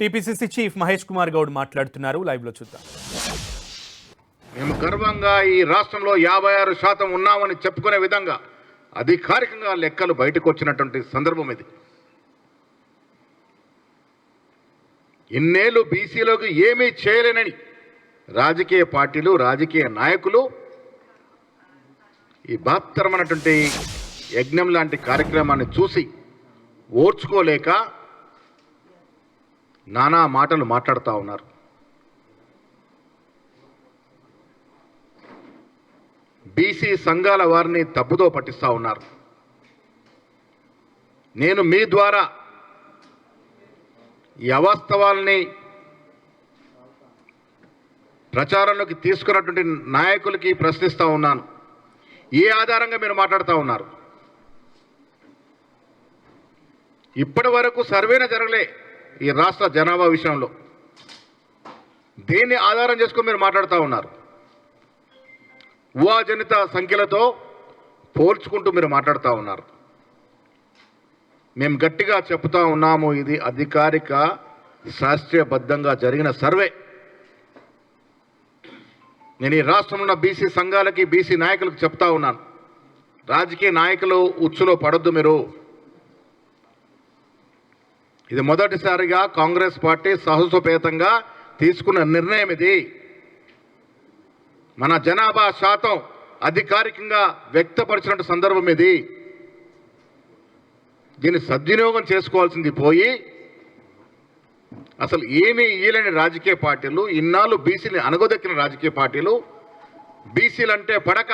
TPCC chief Mahesh Kumar Goud మాట్లాడుతున్నారు. లైవ్లో చూద్దాం. మేము గర్వంగా ఈ రాష్ట్రంలో యాభై ఆరు శాతం ఉన్నామని చెప్పుకునే విధంగా అధికారికంగా లెక్కలు బయటకు వచ్చినటువంటి సందర్భం ఇది. ఇన్నేళ్ళు బీసీలోకి ఏమీ చేయలేనని రాజకీయ పార్టీలు రాజకీయ నాయకులు ఈ బహత్తరమైనటువంటి యజ్ఞం లాంటి కార్యక్రమాన్ని చూసి ఓర్చుకోలేక నానా మాటలు మాట్లాడుతూ ఉన్నారు. బీసీ సంఘాల వారిని తప్పుదో పట్టిస్తూ ఉన్నారు. నేను మీ ద్వారా ఈ అవాస్తవాల్ని ప్రచారంలోకి తీసుకున్నటువంటి నాయకులకి ప్రశ్నిస్తూ ఉన్నాను. ఏ ఆధారంగా మీరు మాట్లాడుతూ ఉన్నారు? ఇప్పటి వరకు సర్వేన జరగలే. ఈ రాష్ట్ర జనాభా విషయంలో. దేన్ని ఆధారం చేసుకొని మీరు మాట్లాడుతూ ఉన్నారు. ఊహాజనిత సంఖ్యలతో పోల్చుకుంటూ మీరు మాట్లాడుతూ ఉన్నారు. మేము గట్టిగా చెప్తా ఉన్నాము ఇది అధికారిక శాస్త్రీయబద్ధంగా జరిగిన సర్వే. నేను ఈ రాష్ట్రంలో ఉన్న బీసీ సంఘాలకి బీసీ నాయకులకు చెప్తా ఉన్నాను. రాజకీయ నాయకులు ఉచ్చులో పడొద్దు మీరు. ఇది మొదటిసారిగా కాంగ్రెస్ పార్టీ సాహసోపేతంగా తీసుకున్న నిర్ణయం ఇది. మన జనాభా శాతం అధికారికంగా వ్యక్తపరిచినట్టు సందర్భం ఇది. దీన్ని సద్వినియోగం చేసుకోవాల్సింది పోయి అసలు ఏమీ ఇయ్యలేని రాజకీయ పార్టీలు ఇన్నాళ్ళు బీసీని అనగదొక్కిన రాజకీయ పార్టీలు బీసీలు అంటే పడక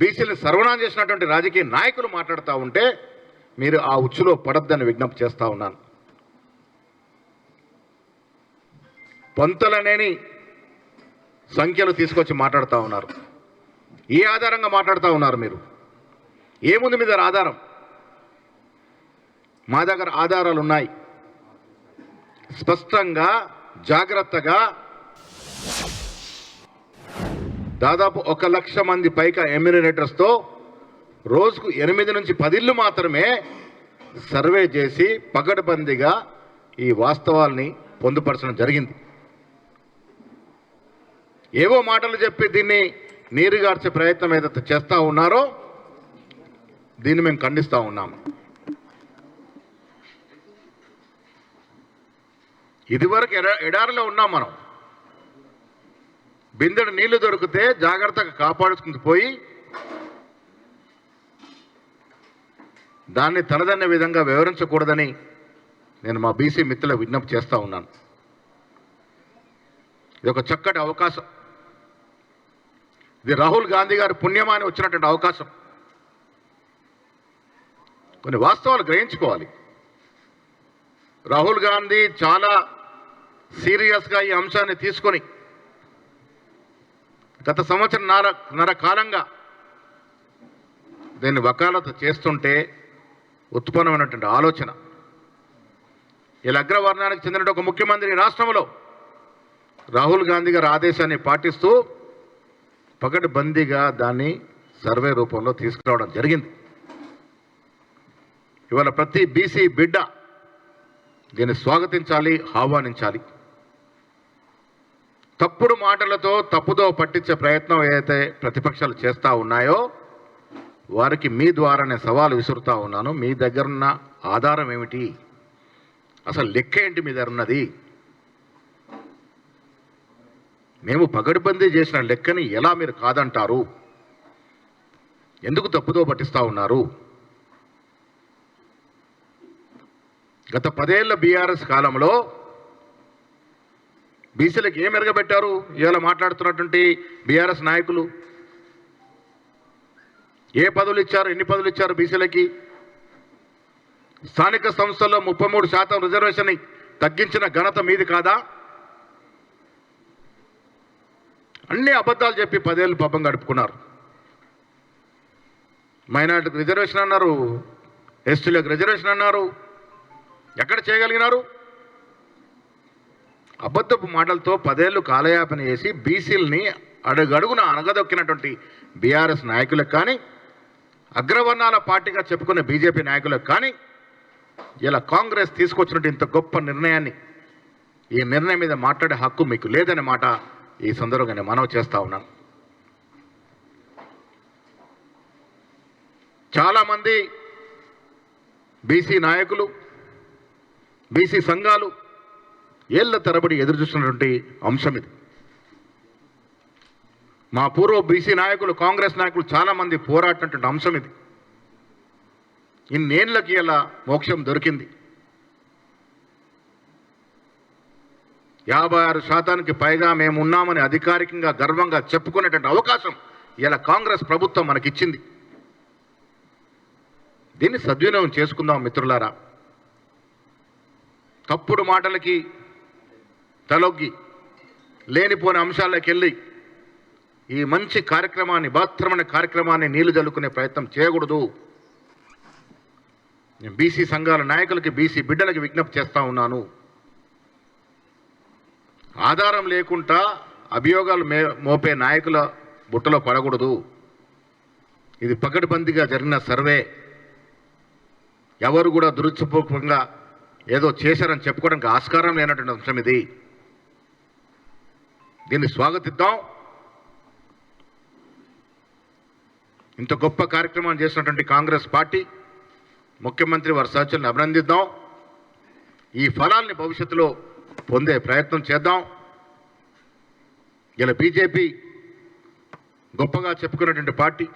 బీసీలను సర్వనాశం చేసినటువంటి రాజకీయ నాయకులు మాట్లాడుతూ ఉంటే మీరు ఆ ఉచ్చులో పడద్దని విజ్ఞప్తి చేస్తూ ఉన్నాను. పొంతలనేని సంఖ్యలు తీసుకొచ్చి మాట్లాడుతూ ఉన్నారు. ఏ ఆధారంగా మాట్లాడుతూ ఉన్నారు మీరు? ఏముంది మీ దగ్గర ఆధారం? మా దగ్గర ఆధారాలు ఉన్నాయి. స్పష్టంగా జాగ్రత్తగా దాదాపు ఒక లక్ష మంది పైగా ఎమ్యూనిరేటర్స్తో రోజుకు ఎనిమిది నుంచి పదిళ్ళు మాత్రమే సర్వే చేసి పగడబందీగా ఈ వాస్తవాల్ని పొందుపరచడం జరిగింది. ఏవో మాటలు చెప్పి దీన్ని నీరుగార్చే ప్రయత్నం ఏదైతే చేస్తూ ఉన్నారో దీన్ని మేము ఖండిస్తూ ఉన్నాము ఇదివరకు ఎడ ఎడారిలో ఉన్నాం మనం. బిందెడు నీళ్ళు దొరికితే జాగ్రత్తగా కాపాడుకుంటూ పోయి దాన్ని తలదన్నే విధంగా వివరించకూడదని నేను మా బీసీ మిత్రుల విజ్ఞప్తి చేస్తూ ఉన్నాను. ఇది ఒక చక్కటి అవకాశం. ఇది రాహుల్ గాంధీ గారి పుణ్యమాని వచ్చినటువంటి అవకాశం. కొన్ని వాస్తవాలు గ్రహించుకోవాలి. రాహుల్ గాంధీ చాలా సీరియస్గా ఈ అంశాన్ని తీసుకొని గత సంవత్సరం నర నర కాలంగా దీన్ని వకాలత చేస్తుంటే ఉత్పన్నమైనటువంటి ఆలోచన. ఇలా అగ్రవర్ణానికి చెందిన ఒక ముఖ్యమంత్రి రాష్ట్రంలో రాహుల్ గాంధీ గారి ఆదేశాన్ని పాటిస్తూ పకడ్బందీగా దాన్ని సర్వే రూపంలో తీసుకురావడం జరిగింది. ఇవాళ ప్రతి బీసీ బిడ్డ దీన్ని స్వాగతించాలి ఆహ్వానించాలి. తప్పుడు మాటలతో తప్పుదో పట్టించే ప్రయత్నం ఏదైతే ప్రతిపక్షాలు చేస్తూ ఉన్నాయో వారికి మీ ద్వారా నేను సవాలు విసురుతూ ఉన్నాను. మీ దగ్గరున్న ఆధారం ఏమిటి? అసలు లెక్క ఏంటి మీ దగ్గర ఉన్నది? మేము పగడుబందీ చేసిన లెక్కని ఎలా మీరు కాదంటారు? ఎందుకు తప్పుదో పట్టిస్తూ ఉన్నారు? గత పదేళ్ళ బీఆర్ఎస్ కాలంలో బీసీలకు ఏం ఎరగబెట్టారు? ఇవాళ మాట్లాడుతున్నటువంటి బీఆర్ఎస్ నాయకులు. ఏ పదవులు ఇచ్చారు? ఎన్ని పదవులు ఇచ్చారు బీసీలకి? స్థానిక సంస్థల్లో ముప్పై మూడు శాతం రిజర్వేషన్ని తగ్గించిన ఘనత మీది కాదా? అన్ని అబద్ధాలు చెప్పి పదేళ్ళు పాపం గడుపుకున్నారు. మైనార్టీకి రిజర్వేషన్ అన్నారు ఎస్టీలకు రిజర్వేషన్ అన్నారు. ఎక్కడ చేయగలిగినారు? అబద్ధపు మాటలతో పదేళ్ళు కాలయాపన చేసి బీసీలని అడుగడుగున అనగదొక్కినటువంటి బీఆర్ఎస్ నాయకులకు కానీ అగ్రవర్ణాల పార్టీగా చెప్పుకునే బీజేపీ నాయకులకు కానీ ఇలా కాంగ్రెస్ తీసుకొచ్చినట్టు ఇంత గొప్ప నిర్ణయాన్ని ఈ నిర్ణయం మీద మాట్లాడే హక్కు మీకు లేదనే మాట ఈ సందర్భంగా నేను మనవి చేస్తా ఉన్నాను. చాలామంది బీసీ నాయకులు బీసీ సంఘాలు ఏళ్ళ తరబడి ఎదురు చూస్తున్నటువంటి అంశం ఇది. మా పూర్వ బీసీ నాయకులు కాంగ్రెస్ నాయకులు చాలామంది పోరాడినటువంటి అంశం ఇది. ఇన్నేళ్ళకి ఇలా మోక్షం దొరికింది. యాభై ఆరు శాతానికి పైగా మేము ఉన్నామని అధికారికంగా గర్వంగా చెప్పుకునేటువంటి అవకాశం ఇలా కాంగ్రెస్ ప్రభుత్వం మనకిచ్చింది. దీన్ని సద్వినియోగం చేసుకుందాం మిత్రులారా. తప్పుడు మాటలకి తలొగ్గి లేనిపోని అంశాలకు వెళ్ళి ఈ మంచి కార్యక్రమాన్ని బాత్రమైన కార్యక్రమాన్ని నీళ్ళు జల్లుకునే ప్రయత్నం చేయకూడదు. నేను బీసీ సంఘాల నాయకులకి బీసీ బిడ్డలకి విజ్ఞప్తి చేస్తా ఉన్నాను. ఆధారం లేకుండా అభియోగాలు మే మోపే నాయకుల బుట్టలో పడకూడదు. ఇది పకడ్బందీగా జరిగిన సర్వే. ఎవరు కూడా దురుత్సపూర్వకంగా ఏదో చేశారని చెప్పుకోవడానికి ఆస్కారం లేనటువంటి అంశం ఇది. దీన్ని స్వాగతిద్దాం. ఇంత గొప్ప కార్యక్రమాన్ని చేసినటువంటి కాంగ్రెస్ పార్టీ ముఖ్యమంత్రి వారి సహచరులను అభినందిద్దాం. ఈ ఫలాల్ని భవిష్యత్తులో పొందే ప్రయత్నం చేద్దాం. ఇలా బీజేపీ గొప్పగా చెప్పుకున్నటువంటి పార్టీ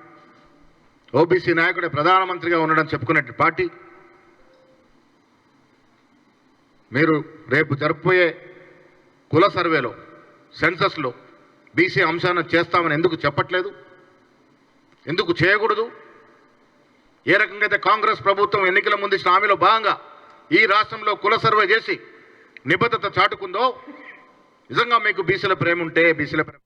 ఓబీసీ నాయకుడే ప్రధానమంత్రిగా ఉండడం చెప్పుకున్నటువంటి పార్టీ మీరు రేపు జరగబోయే కుల సర్వేలో సెన్సస్లో బీసీ అంశాన్ని చేస్తామని ఎందుకు చెప్పట్లేదు? ఎందుకు చేయకూడదు? ఏ రకంగా అయితే కాంగ్రెస్ ప్రభుత్వం ఎన్నికల ముందు స్వామిలో హామీలో భాగంగా ఈ రాష్ట్రంలో కుల సర్వే చేసి నిబద్ధత చాటుకుందో నిజంగా మీకు బీసీల ప్రేమ ఉంటే బీసీల ప్రేమ